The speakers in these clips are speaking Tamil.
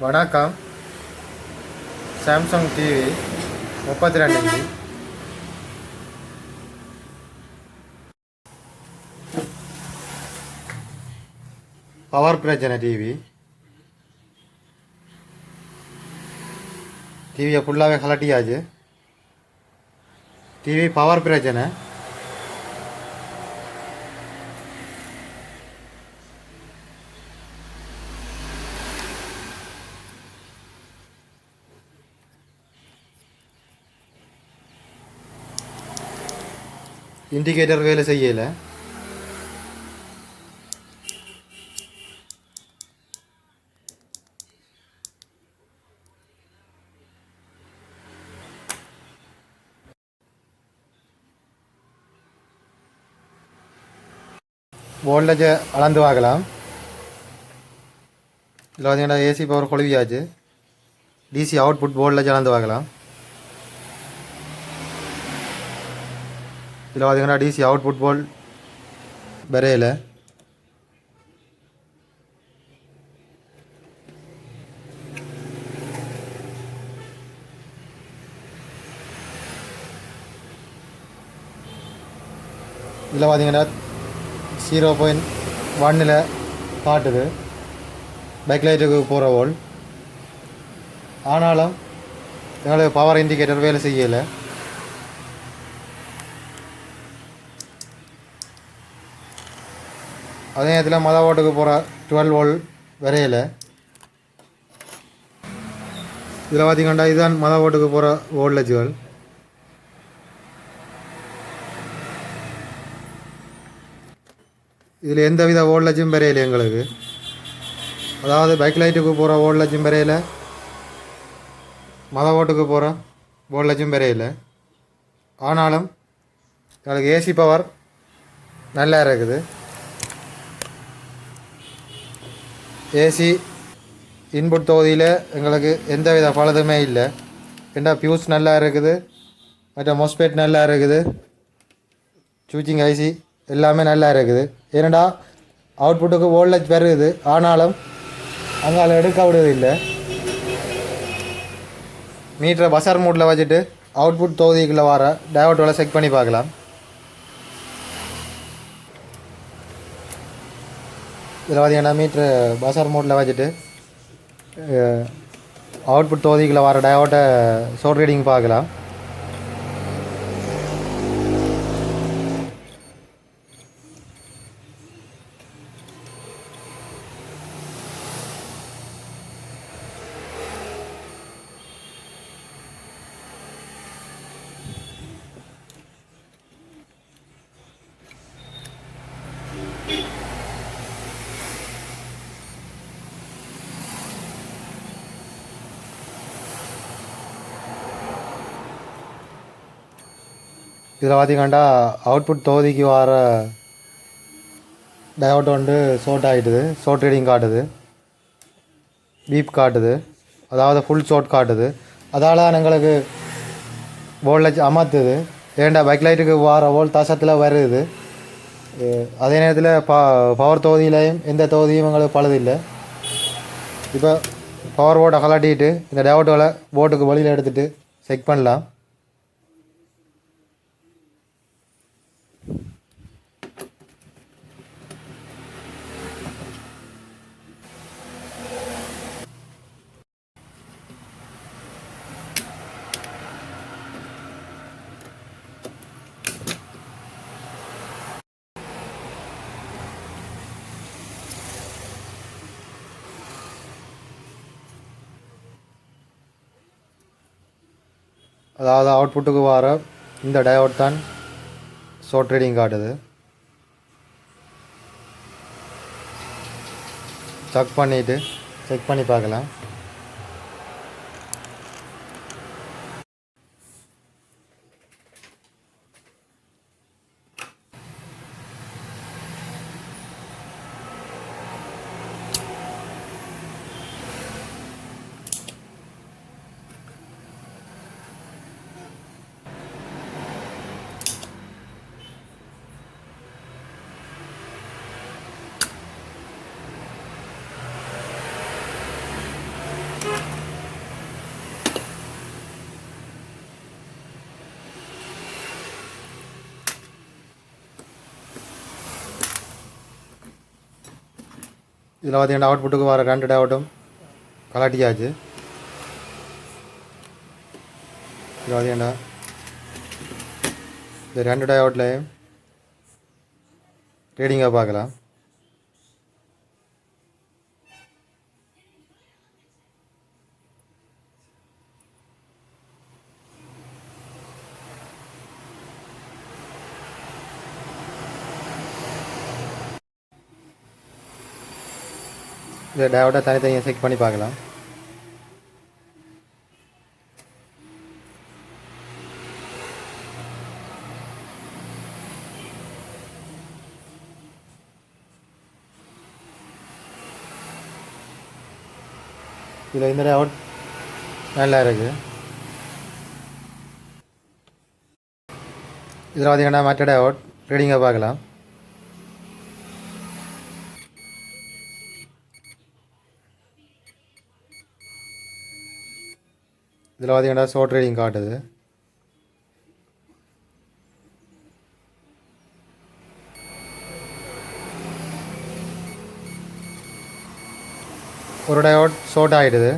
வணக்கம். சாம்சங் டிவி முப்பத்தி ரெண்டு இன்ச்சு. பவர் பிரச்சனை டிவி டிவியை ஃபுல்லாகவே கலட்டியாச்சு. டிவி பவர் பிரச்சனை. இண்டிகேட்டர் வேலை செய்யலை. வோல்டேஜ் அளந்து பார்க்கலாம் இதில் பார்த்தீங்கன்னா ஏசி பவர் கொழுவியாச்சு டிசி அவுட்புட் வோல்டேஜ் அளந்து பார்க்கலாம் இதில் பார்த்தீங்கன்னா டிசி அவுட்புட் போல் வரையல இதில் பார்த்தீங்கன்னா ஜீரோ பாயிண்ட் ஒன்னில் காட்டுது பைக் லைட்டுக்கு போகிற ஓல் ஆனாலும் எங்களுக்கு பவர் இண்டிகேட்டர் வேலை செய்யலை. அதே நேரத்தில் மத ஓட்டுக்கு போகிற டுவெல் வோல் விரையில். இதில் பார்த்தீங்கன்னா இதுதான் மத ஓட்டுக்கு போகிற வோல்டேஜுகள் இதில் எந்த வித வோல்டேஜும் பெறையில் எங்களுக்கு. அதாவது பைக் லைட்டுக்கு போகிற வோல்டேஜும் பெறையில் மத ஓட்டுக்கு போகிற வோல்டேஜும் பெறையில் ஆனாலும் எங்களுக்கு ஏசி பவர் நல்லா இருக்குது. ஏசி இன்புட் தொகுதியில் எங்களுக்கு எந்த வித பழுதுமே இல்லை. ஏண்டா பியூஸ் நல்லா இருக்குது? மற்ற மொஸ்பேட் நல்லா இருக்குது? சூச்சிங் ஐசி எல்லாமே நல்லா இருக்குது. ஏனடா அவுட்புட்டுக்கு வோல்டேஜ் பெருகுது. ஆனாலும் அங்கால எடுக்க விடுறது இல்லை மீட்டரை பசார் மூட்டில் வச்சுட்டு அவுட்புட் தொகுதிக்குள்ளே வர டயோட்டோட செக் பண்ணி பார்க்கலாம். இதில் பார்த்தீங்கன்னா மீட்ரு பசார் மோட்டில் வச்சுட்டு அவுட்புட் தொகுதிக்குள்ளே வர டயோட்டை ஷோர்ட் ரீடிங் பார்க்கலாம். இதில் பார்த்தீங்கன்னா அவுட்புட் தொகுதிக்கு வர டயோட் வந்து ஷோர்ட் ஆகிட்டுது ஷோர்ட் ரீடிங் காட்டுது. பீப் காட்டுது. அதாவது ஃபுல் ஷோர்ட் காட்டுது. அதால் எங்களுக்கு வோல்டேஜ் அமர்த்துது. ஏன்டா பைக் லைட்டுக்கு வர வோல் தாசத்தில் வருது. அதே நேரத்தில் ப பவர் தொகுதியிலையும் எந்த தொகுதியும் எங்களுக்கு பழுதில்லை. இப்போ பவர் போர்டை கலாட்டிட்டு இந்த டயோட்டுகளை போட்டுக்கு வழியில் எடுத்துகிட்டு செக் பண்ணலாம். அதாவது அவுட்புட்டுக்கு வர இந்த டயோட் தான் ஷோர்ட் ரீடிங் காட்டுது. செக் பண்ணிவிட்டு செக் பண்ணி பார்க்கலாம். இதில் பார்த்தீங்கன்னா அவுட்புட்டுக்கு வர ரெண்டு டேவட்டும் கலாட்டியாச்சு. இதில் பார்த்தீங்கன்னா இந்த ரெண்டு டேவட்லையும் ரீடிங்காக பார்க்கலாம். இந்த டயோட்டை தனித்தனியாக செக் பண்ணி பார்க்கலாம். இதில் இந்த டயோட் நல்லா இருக்குது இதில் பார்த்தீங்கன்னா மற்ற டயோட் ரீடிங்கை பார்க்கலாம். இதில் பார்த்தீங்கன்னா ஷார்ட் ரீடிங் காட்டுது. ஒரு டயோட் ஷோர்ட் ஆகிடுது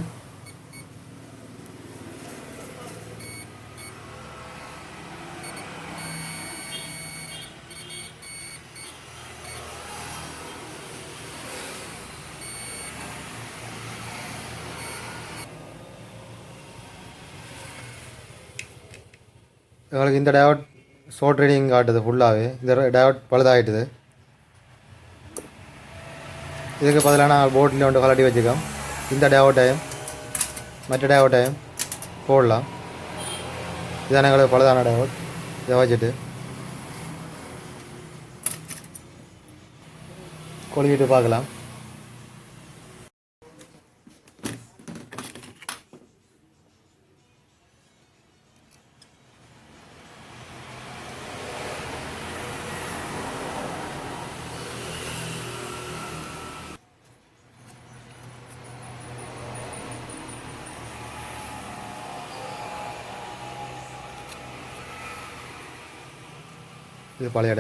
எங்களுக்கு இந்த டயோட் ஷார்ட் ரீடிங் காட்டுது ஃபுல்லாகவே இந்த டயோட் பழுதாகிட்டுது இதுக்கு பதிலாக நான் போட்டில் ஒன்று கலட்டி வச்சுக்கோம். இந்த டயோட்டையும் மற்ற டயோட்டையும் போடலாம். இதான் எங்களுக்கு பழுதான டயோட் இதை வச்சுட்டு கொழுவிட்டு பார்க்கலாம். இது பழைய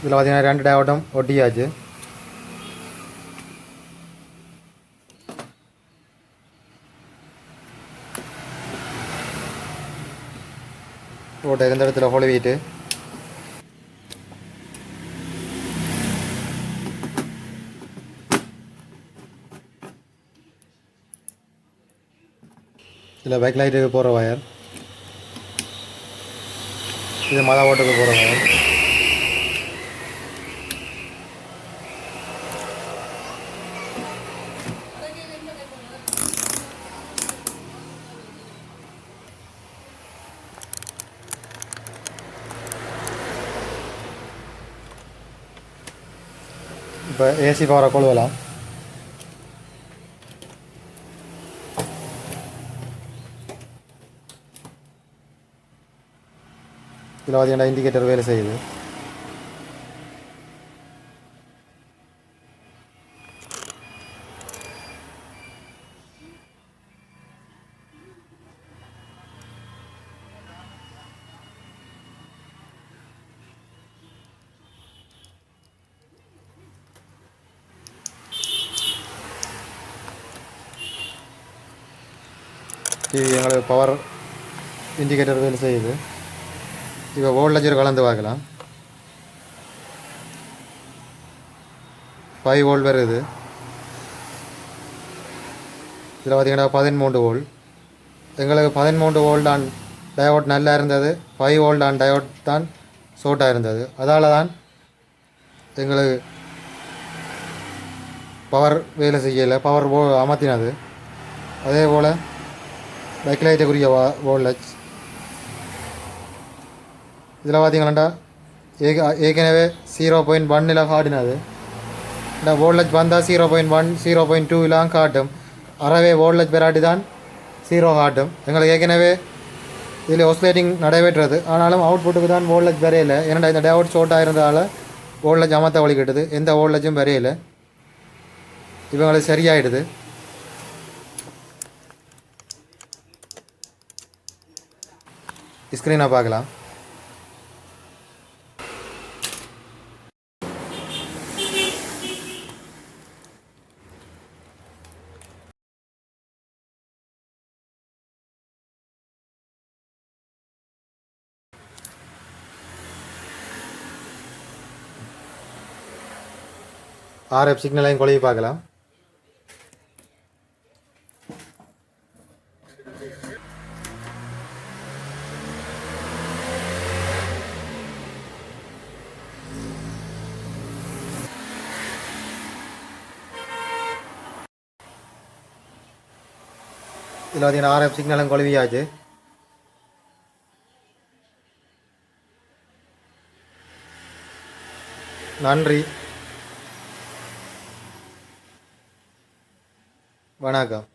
இதில் பார்த்தீங்கன்னா ரெண்டு டயோட்டும் ஒட்டியாச்சு. போட்டு எந்த இடத்துல ஹொழுவிட்டு இதில் பைக் லைட்டுக்கு போகிற வயர் இது மழை ஓட்டுக்கு போகிற வயர் இப்போ ஏசி பவரை கொழுவலாம் இதில் பார்த்தீங்கன்னா இண்டிகேட்டர் வேலை செய்யுது. டிவி எங்களுக்கு பவர் இண்டிகேட்டர் வேலை செய்யுது இப்போ வோல்டேஜர் கலந்து பார்க்கலாம் ஃபைவ் வோல்ட் வருது இதில் பார்த்தீங்கன்னா பதிமூன்று வோல்ட் எங்களுக்கு பதிமூன்று வோல்ட் ஆன் டயோட் நல்லா இருந்தது ஃபைவ் வோல்ட் ஆன் டயோட் தான் சோட்டாக இருந்தது அதால் தான் எங்களுக்கு பவர் வேலை செய்யலை பவர் அமர்த்தினது அதே போல் பைக் லைட்டுக்குரிய வா வோல்டேஜ் இதில் பார்த்தீங்களாண்டா ஏக ஏற்கனவே ஜீரோ பாயிண்ட் ஒன்னில் காட்டினது. இந்த வோல்டேஜ் வந்தால் zero point one zero point டூலாம் காட்டும். அறவே வோல்டேஜ் பெராட்டி தான் ஜீரோ காட்டும். எங்களுக்கு ஏற்கனவே இதில் ஒஸ்லேட்டிங் நடைபெற்றது. ஆனாலும் அவுட்புட்டுக்கு தான் வோல்டேஜ் வரையலை. ஏன்னா இந்த டேவுட் ஷோர்ட்டாக இருந்ததால் வோல்டேஜ் அமர்த்த வழி கட்டுது. எந்த வோல்டேஜும் வரையில. இவங்களுக்கு சரியாயிடுது. ஸ்க்ரீனை பார்க்கலாம். ஆர்எஃப் சிக்னலையும் கொலையை பார்க்கலாம். இதில் பார்த்தீங்கன்னா ஆர்எஃப் சிக்னலும் கொழுவியாச்சு. நன்றி. வணக்கம்.